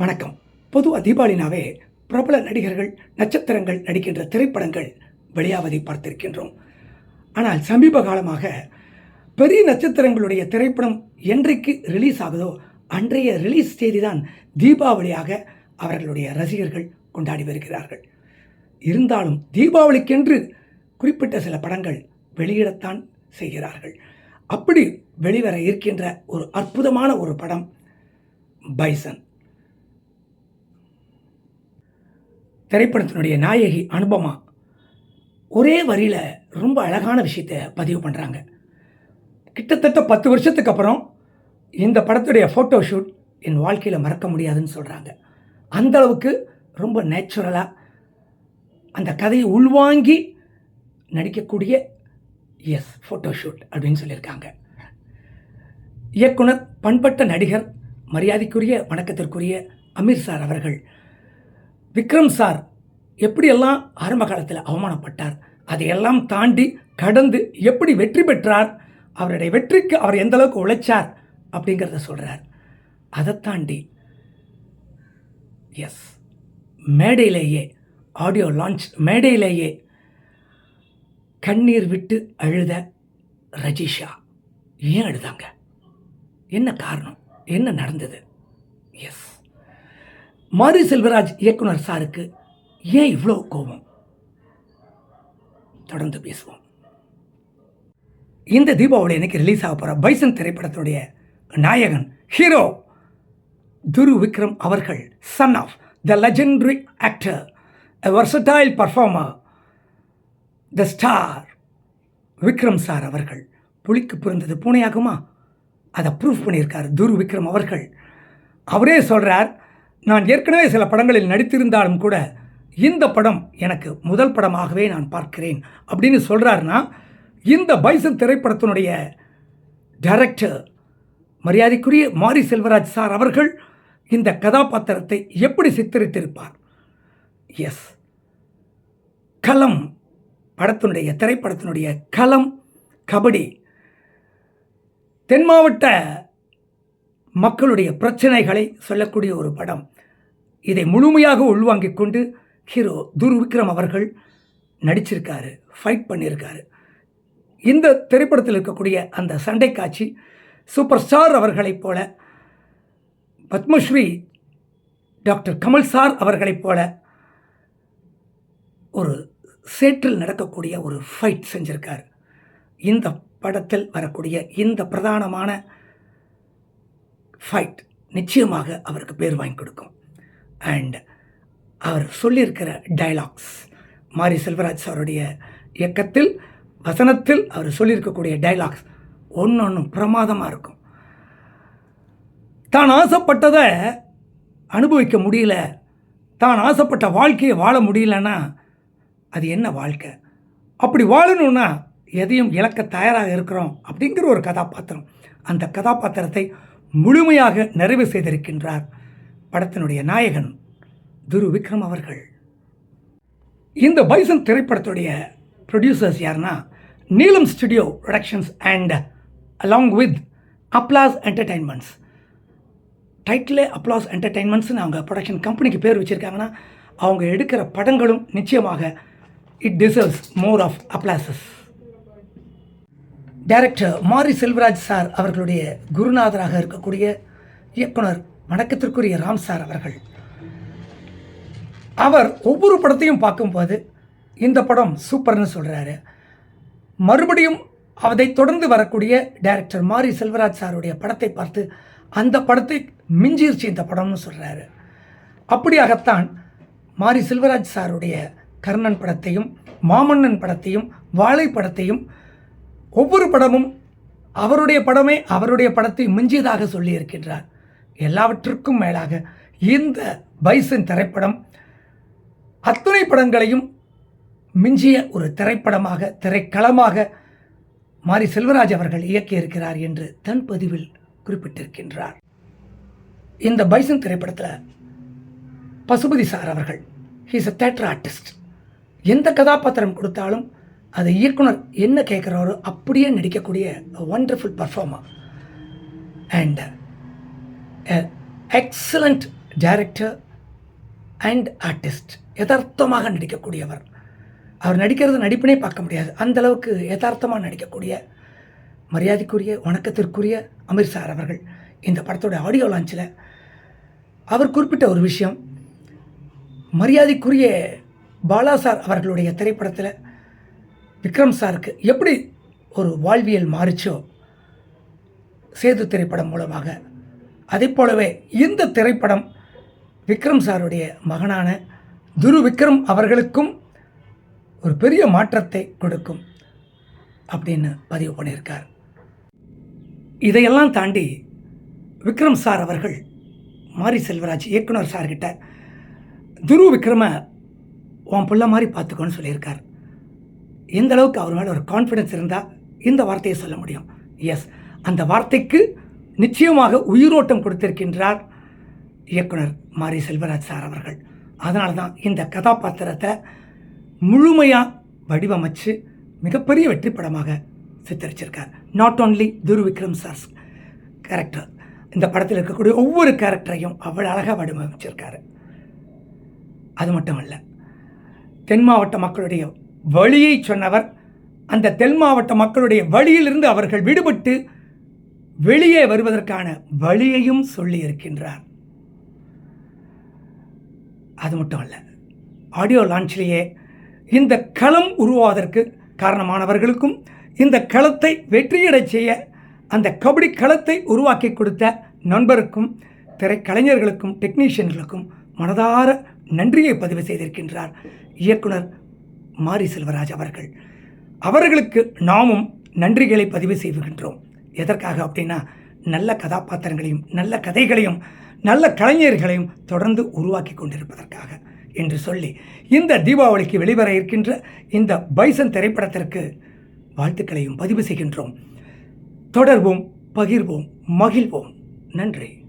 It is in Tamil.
வணக்கம். பொதுவாக தீபாவளினாவே பிரபல நடிகர்கள் நட்சத்திரங்கள் நடிக்கின்ற திரைப்படங்கள் வெளியாவதை பார்த்திருக்கின்றோம். ஆனால் சமீப காலமாக பெரிய நட்சத்திரங்களுடைய திரைப்படம் என்றைக்கு ரிலீஸ் ஆகுதோ அன்றைய ரிலீஸ் தேதி தான் தீபாவளியாக அவர்களுடைய ரசிகர்கள் கொண்டாடி வருகிறார்கள். இருந்தாலும் தீபாவளிக்கென்று குறிப்பிட்ட சில படங்கள் வெளியிடத்தான் செய்கிறார்கள். அப்படி வெளிவர இருக்கின்ற ஒரு அற்புதமான ஒரு படம் பைசன். திரைப்படத்தினுடைய நாயகி அனுபமா ஒரே வரியில் ரொம்ப அழகான விஷயத்தை பதிவு பண்ணுறாங்க கிட்டத்தட்ட பத்து வருஷத்துக்கு அப்புறம் இந்த படத்துடைய ஃபோட்டோ ஷூட் என் வாழ்க்கையில் மறக்க முடியாதுன்னு சொல்கிறாங்க அந்த அளவுக்கு ரொம்ப நேச்சுரலாக அந்த கதையை உள்வாங்கி நடிக்கக்கூடிய எஸ் ஃபோட்டோ ஷூட் அப்படின்னு சொல்லியிருக்காங்க. இயக்குனர் பண்பட்ட நடிகர் மரியாதைக்குரிய வணக்கத்திற்குரிய அமீர் சார் அவர்கள் விக்ரம் சார் எப்படியெல்லாம் ஆரம்ப காலத்தில் அவமானப்பட்டார் அதையெல்லாம் தாண்டி கடந்து எப்படி வெற்றி பெற்றார் அவருடைய வெற்றிக்கு அவர் எந்த அளவுக்கு உழைச்சார் அப்படிங்கிறத சொல்கிறார் அதை தாண்டி எஸ் மேடையிலேயே ஆடியோ லான்ச் மேடையிலேயே கண்ணீர் விட்டு அழுத ரஜிஷா ஏன் அழுதாங்க? என்ன காரணம்? என்ன நடந்தது? எஸ் மாரி செல்வராஜ் இயக்குனர் சாருக்கு ஏன் இவ்வளோ கோபம்? தொடர்ந்து பேசுவோம். இந்த தீபாவளி அன்னைக்கு ரிலீஸ் ஆக போகிற பைசன் திரைப்படத்துடைய நாயகன் ஹீரோ துரு விக்ரம் அவர்கள் son of the legendary actor a versatile performer the star Vikram sir அவர்கள். புலிக்கு பிறந்தது பூனையாகுமா? அதை ப்ரூஃப் பண்ணியிருக்கார் துரு விக்ரம் அவர்கள். அவரே சொல்கிறார் நான் ஏற்கனவே சில படங்களில் நடித்திருந்தாலும் கூட இந்த படம் எனக்கு முதல் படமாகவே நான் பார்க்கிறேன் அப்படின்னு சொல்கிறாருன்னா இந்த பைசன் திரைப்படத்தினுடைய டைரக்டர் மரியாதைக்குரிய மாரி செல்வராஜ் சார் அவர்கள் இந்த கதாபாத்திரத்தை எப்படி சித்தரித்திருப்பார்? எஸ் களம் படத்தினுடைய திரைப்படத்தினுடைய களம் கபடி. தென் மாவட்ட மக்களுடைய பிரச்சனைகளை சொல்லக்கூடிய ஒரு படம். இதை முழுமையாக உள்வாங்கிக் கொண்டு ஹீரோ துர் விக்ரம் அவர்கள் நடிச்சிருக்காரு ஃபைட் பண்ணியிருக்காரு இந்த திரைப்படத்தில் இருக்கக்கூடிய அந்த சண்டை காட்சி சூப்பர் ஸ்டார் அவர்களைப் போல பத்மஸ்ரீ டாக்டர் கமல் சார் அவர்களைப் போல ஒரு சேற்றில் நடக்கக்கூடிய ஒரு ஃபைட் செஞ்சிருக்கார். இந்த படத்தில் வரக்கூடிய இந்த பிரதானமான ஃபைட் நிச்சயமாக அவருக்கு பேர் வாங்கி கொடுக்கும். அண்ட் அவர் சொல்லியிருக்கிற டைலாக்ஸ் மாரி செல்வராஜ் சாருடைய இயக்கத்தில் வசனத்தில் அவர் சொல்லியிருக்கக்கூடிய டைலாக்ஸ் ஒன்று ஒன்று பிரமாதமாக இருக்கும். தான் ஆசைப்பட்டதை அனுபவிக்க முடியல தான் ஆசைப்பட்ட வாழ்க்கையை வாழ முடியலன்னா அது என்ன வாழ்க்கை? அப்படி வாழணும்னா எதையும் இழக்க தயாராக இருக்கிறோம் அப்படிங்கிற ஒரு கதாபாத்திரம். அந்த கதாபாத்திரத்தை முழுமையாக நிறைவு செய்திருக்கின்றார் படத்தினுடைய நாயகன் துரு விக்ரம் அவர்கள். இந்த பைசன் திரைப்படத்துடைய ப்ரொடியூசர்ஸ் யாருன்னா Neelam studio productions and along with applause entertainments டைட்டிலே applause என்டர்டைன்மெண்ட்ஸ்னு அவங்க ப்ரொடக்ஷன் கம்பெனிக்கு பேர் வச்சுருக்காங்கன்னா அவங்க எடுக்கிற படங்களும் நிச்சயமாக it deserves more of applauses director Mari Selvaraj sir அவர்களுடைய குருநாதராக இருக்கக்கூடிய இயக்குனர் வணக்கத்திற்குரிய ராம் சார் அவர்கள். அவர் ஒவ்வொரு படத்தையும் பார்க்கும்போது இந்த படம் சூப்பர்னு சொல்கிறாரு மறுபடியும் அதை தொடர்ந்து வரக்கூடிய டைரக்டர் மாரி செல்வராஜ் சாருடைய படத்தை பார்த்து அந்த படத்தை மிஞ்சிருச்சு இந்த படம்னு சொல்கிறாரு அப்படியாகத்தான் மாரி செல்வராஜ் சாருடைய கர்ணன் படத்தையும் மாமன்னன் படத்தையும் வாழை படத்தையும் ஒவ்வொரு படமும் அவருடைய படமே அவருடைய படத்தை மிஞ்சியதாக சொல்லியிருக்கின்றார். எல்லாவற்றிற்கும் மேலாக இந்த பைசன் திரைப்படம் அத்தனை படங்களையும் மிஞ்சிய ஒரு திரைப்படமாக திரைக்களமாக மாரி செல்வராஜ் அவர்கள் இயக்கியிருக்கிறார் என்று தன் பதிவில் குறிப்பிட்டிருக்கின்றார். இந்த பைசன் திரைப்படத்தில் பசுபதி சார் அவர்கள் ஹீஸ் அ தேட்டர் ஆர்டிஸ்ட் எந்த கதாபாத்திரம் கொடுத்தாலும் அதை இயக்குனர் என்ன கேட்குறாரோ அப்படியே நடிக்கக்கூடிய wonderful performer and excellent director and artist யதார்த்தமாக நடிக்கக்கூடியவர். அவர் நடிக்கிறது நடிப்பினே பார்க்க முடியாது. அந்தளவுக்கு யதார்த்தமாக நடிக்கக்கூடிய மரியாதைக்குரிய வணக்கத்திற்குரிய அமீர் சார் அவர்கள் இந்த படத்தோட ஆடியோ லான்ச்சில் அவர் குறிப்பிட்ட ஒரு விஷயம். மரியாதைக்குரிய பாலா சார் அவர்களுடைய திரைப்படத்தில் விக்ரம் சாருக்கு எப்படி ஒரு வாழ்வியல் மாறிச்சோ சேது திரைப்படம் மூலமாக. அதே போலவே இந்த திரைப்படம் விக்ரம் சாருடைய மகனான துரு விக்ரம் அவர்களுக்கும் ஒரு பெரிய மாற்றத்தை கொடுக்கும் அப்படின்னு பதிவு பண்ணியிருக்கார். இதையெல்லாம் தாண்டி விக்ரம் சார் அவர்கள் மாரி செல்வராஜ் இயக்குனர் சார்கிட்ட துரு விக்ரம உன் பிள்ளை மாதிரி பார்த்துக்கோன்னு சொல்லியிருக்கார். எந்த அளவுக்கு அவர் மேலே ஒரு கான்ஃபிடன்ஸ் இருந்தால் இந்த வார்த்தையை சொல்ல முடியும்? எஸ் அந்த வார்த்தைக்கு நிச்சயமாக உயிரோட்டம் கொடுத்திருக்கின்றார் இயக்குனர் மாரி செல்வராஜ் சார் அவர்கள். அதனால தான் இந்த கதாபாத்திரத்தை முழுமையாக வடிவமைச்சு மிகப்பெரிய வெற்றி படமாக சித்தரிச்சிருக்கார். நாட் ஓன்லி துரு விக்ரம் சார்ஸ் கேரக்டர் இந்த படத்தில் இருக்கக்கூடிய ஒவ்வொரு கேரக்டரையும் அவ்வளோ அழகாக வடிவமைச்சிருக்காரு. அது மட்டும் இல்லை தென் மாவட்ட மக்களுடைய வழியை சொன்னவர். அந்த தென் மாவட்ட மக்களுடைய வழியிலிருந்து அவர்கள் விடுபட்டு வெளியே வருவதற்கான வழியையும் சொல்லியிருக்கின்றார். அது மட்டும் அல்ல ஆடியோ லான்ச்லேயே இந்த களம் உருவாவதற்கு காரணமானவர்களுக்கும் இந்த களத்தை வெற்றியடச் செய்ய அந்த கபடி களத்தை உருவாக்கி கொடுத்த நண்பருக்கும் திரைக்கலைஞர்களுக்கும் டெக்னீஷியன்களுக்கும் மனதார நன்றியை பதிவு செய்திருக்கின்றார் இயக்குனர் மாரி செல்வராஜ் அவர்கள். அவர்களுக்கு நாமும் நன்றிகளை பதிவு செய்கின்றோம். எதற்காக அப்படின்னா நல்ல கதாபாத்திரங்களையும் நல்ல கதைகளையும் நல்ல கலைஞர்களையும் தொடர்ந்து உருவாக்கி கொண்டிருப்பதற்காக என்று சொல்லி இந்த தீபாவளிக்கு வெளிவர இருக்கின்ற இந்த பைசன் திரைப்படத்திற்கு வாழ்த்துக்களையும் பதிவு செய்கின்றோம். தொடர்வோம் பகிர்வோம் மகிழ்வோம். நன்றி.